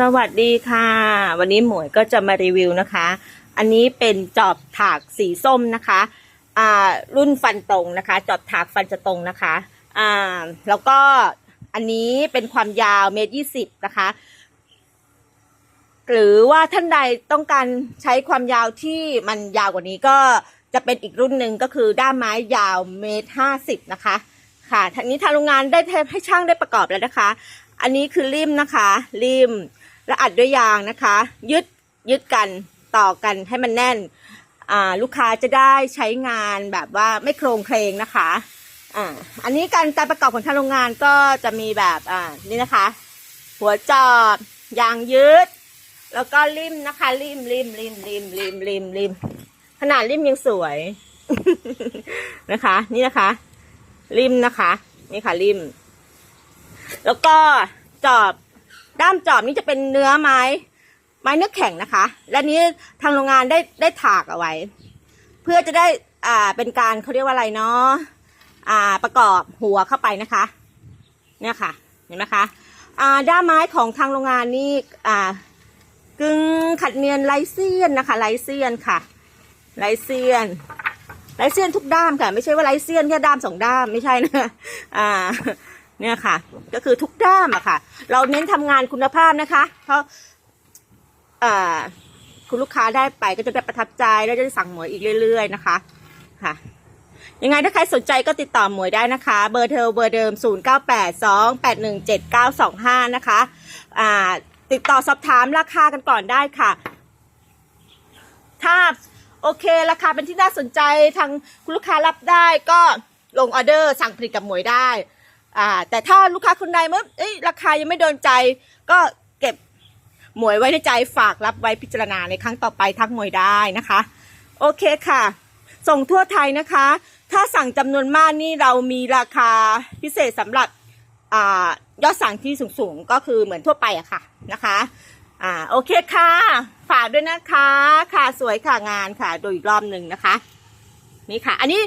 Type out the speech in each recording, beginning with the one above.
สวัสดีค่ะ วันนี้หมวยก็จะมารีวิวนะคะ อันนี้เป็นจอบถากสีส้มนะคะอ่ารุ่นฟันตรงนะคะ จอบถากฟันจะตรงนะคะอ่าแล้วก็อันนี้เป็นความยาวเมตรยี่สิบนะคะ หรือว่าท่านใดต้องการใช้ความยาวที่มันยาวกว่านี้ก็จะเป็นอีกรุ่นหนึ่งก็คือด้ามไม้ยาวเมตรห้าสิบนะคะ ค่ะทางนี้ทางโรงงานได้ให้ช่างได้ประกอบแล้วนะคะ อันนี้คือริมนะคะริม และอัดด้วยยางนะคะ ยึดยึดกันต่อกันให้มันแน่นอ่าลูกค้าจะได้ใช้งานแบบว่าไม่โครงเคลงนะคะอ่าอันนี้การการประกอบของทางโรงงานก็จะมีแบบอ่านี่นะคะ หัวจอบยางยืด แล้วก็ริมนะคะริมริมริมริมริมริมริมขนาดริมยังสวยนะคะ นี่นะคะ ริมนะคะ นี่ค่ะริม แล้วก็จอบ ด้ามจอบนี่จะเป็นเนื้อไม้ ไม้เนื้อแข็งนะคะ และนี้ทางโรงงานได้ได้ถากเอาไว้ เพื่อจะได้อ่าเป็นการเขาเรียกว่าอะไรเนาะอ่าประกอบหัวเข้าไปนะคะ เนี่ยค่ะ เห็นไหมคะอ่าด้ามไม้ของทางโรงงานนี่อ่ากึ่งขัดเนียนไลเซียนนะคะไลเซียนค่ะไลเซียนไลเซียนทุกด้ามค่ะ ไม่ใช่ว่าไลเซียนแค่ด้ามสองด้ามไม่ใช่นะอ่า เนี่ยค่ะ ก็คือทุกด้ามอะค่ะ เราเน้นทำงานคุณภาพนะคะ เพราะคุณลูกค้าได้ไปก็จะได้ประทับใจแล้วจะได้สั่งหมวยอีกเรื่อย ๆ นะคะค่ะ ยังไงถ้าใครสนใจก็ติดต่อหมวยได้นะคะ เบอร์เทลเบอร์เดิม 0 9 8 2 8 1 7 9 2 5 นะคะอ่าติดต่อสอบถามราคากันก่อนได้ค่ะ ถ้าโอเคราคาเป็นที่น่าสนใจทางคุณลูกค้ารับได้ก็ลงออเดอร์สั่งผลิตกับหมวยได้ อ่า แต่ถ้าลูกค้าคนใดเมื่อเอ้ยราคายังไม่โดนใจ ก็เก็บหมวยไว้ในใจฝากรับไว้พิจารณาในครั้งต่อไปทักหมวยได้นะคะ โอเคค่ะ ส่งทั่วไทยนะคะ ถ้าสั่งจำนวนมากนี่เรามีราคาพิเศษสำหรับอ่ายอดสั่งที่สูงๆ ก็คือเหมือนทั่วไปอะค่ะนะคะอ่าโอเคค่ะ ฝากด้วยนะคะค่ะสวยค่ะงานค่ะโดยอีกรอบหนึ่งนะคะ นี่ค่ะ อันนี้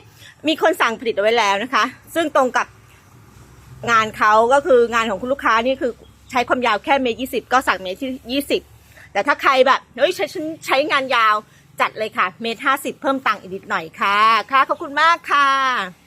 มีคนสั่งผลิตเอาไว้แล้วนะคะ ซึ่งตรงกับ งานเขาก็คืองานของคุณลูกค้านี่คือใช้ความยาวแค่เมตรยี่สิบก็สั่งเมตรที่ยี่สิบแต่ถ้าใครแบบเฮ้ยใช้ฉันใช้งานยาวจัดเลยค่ะ เมตรห้าสิบเพิ่มตังค์อีกนิดหน่อยค่ะ ค่ะ ขอบคุณมากค่ะ